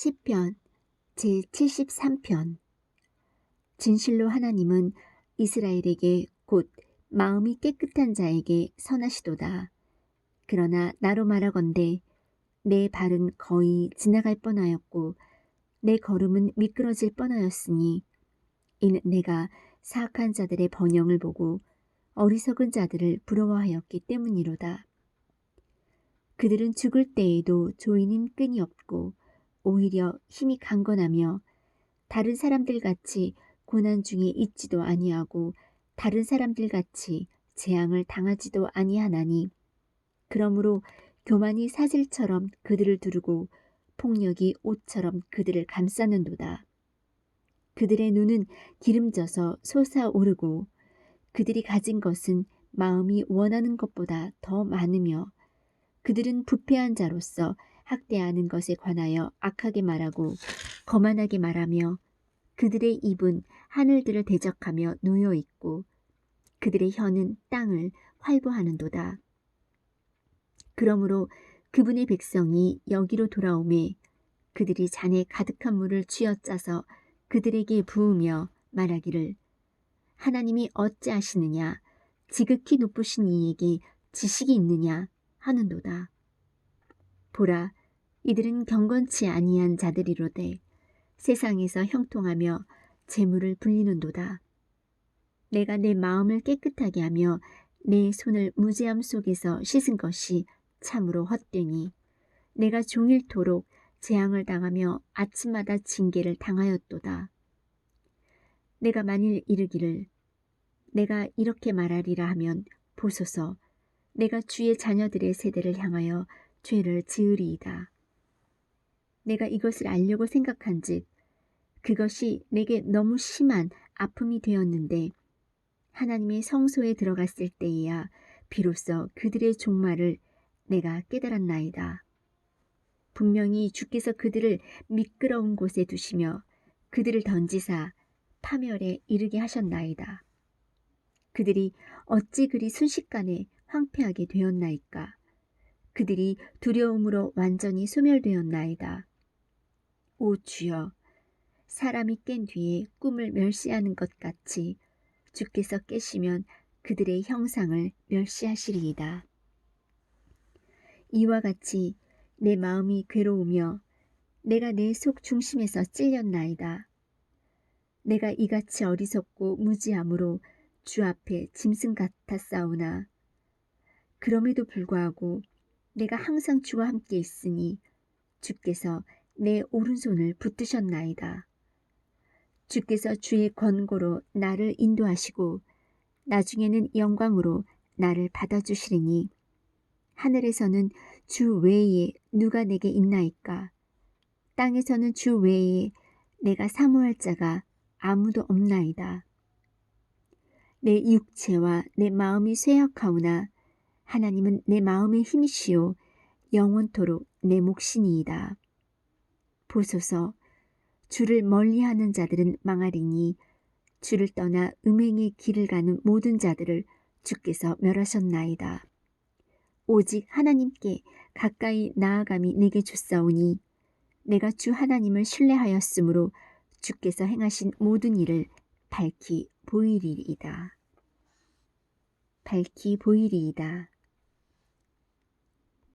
시편 제73편 진실로 하나님은 이스라엘에게 곧 마음이 깨끗한 자에게 선하시도다. 그러나 나로 말하건대 내 발은 거의 지나갈 뻔하였고 내 걸음은 미끄러질 뻔하였으니 이는 내가 사악한 자들의 번영을 보고 어리석은 자들을 부러워하였기 때문이로다. 그들은 죽을 때에도 조이는 끈이 없고 오히려 힘이 강건하며 다른 사람들 같이 고난 중에 있지도 아니하고 다른 사람들 같이 재앙을 당하지도 아니하나니 그러므로 교만이 사슬처럼 그들을 두르고 폭력이 옷처럼 그들을 감싸는도다. 그들의 눈은 기름져서 솟아오르고 그들이 가진 것은 마음이 원하는 것보다 더 많으며 그들은 부패한 자로서 학대하는 것에 관하여 악하게 말하고 거만하게 말하며 그들의 입은 하늘들을 대적하며 놓여 있고 그들의 혀는 땅을 활보하는도다. 그러므로 그분의 백성이 여기로 돌아오매 그들이 잔에 가득한 물을 쥐어짜서 그들에게 부으며 말하기를 하나님이 어찌하시느냐 지극히 높으신 이에게 지식이 있느냐 하는도다. 보라 이들은 경건치 아니한 자들이로되 세상에서 형통하며 재물을 불리는도다. 내가 내 마음을 깨끗하게 하며 내 손을 무죄함 속에서 씻은 것이 참으로 헛되니 내가 종일토록 재앙을 당하며 아침마다 징계를 당하였도다. 내가 만일 이르기를 내가 이렇게 말하리라 하면 보소서 내가 주의 자녀들의 세대를 향하여 죄를 지으리이다. 내가 이것을 알려고 생각한 즉 그것이 내게 너무 심한 아픔이 되었는데 하나님의 성소에 들어갔을 때에야 비로소 그들의 종말을 내가 깨달았나이다. 분명히 주께서 그들을 미끄러운 곳에 두시며 그들을 던지사 파멸에 이르게 하셨나이다. 그들이 어찌 그리 순식간에 황폐하게 되었나이까. 그들이 두려움으로 완전히 소멸되었나이다. 오 주여, 사람이 깬 뒤에 꿈을 멸시하는 것 같이 주께서 깨시면 그들의 형상을 멸시하시리이다. 이와 같이 내 마음이 괴로우며 내가 내 속 중심에서 찔렸나이다. 내가 이같이 어리석고 무지함으로 주 앞에 짐승 같아 싸우나 그럼에도 불구하고 내가 항상 주와 함께 있으니 주께서 내 오른손을 붙드셨나이다. 주께서 주의 권고로 나를 인도하시고 나중에는 영광으로 나를 받아주시리니 하늘에서는 주 외에 누가 내게 있나이까 땅에서는 주 외에 내가 사모할 자가 아무도 없나이다. 내 육체와 내 마음이 쇠약하오나 하나님은 내 마음의 힘이시요 영원토록 내 몫이니이다. 보소서 주를 멀리하는 자들은 망하리니 주를 떠나 음행의 길을 가는 모든 자들을 주께서 멸하셨나이다. 오직 하나님께 가까이 나아감이 내게 주사오니 내가 주 하나님을 신뢰하였으므로 주께서 행하신 모든 일을 밝히 보이리이다. 밝히 보이리이다.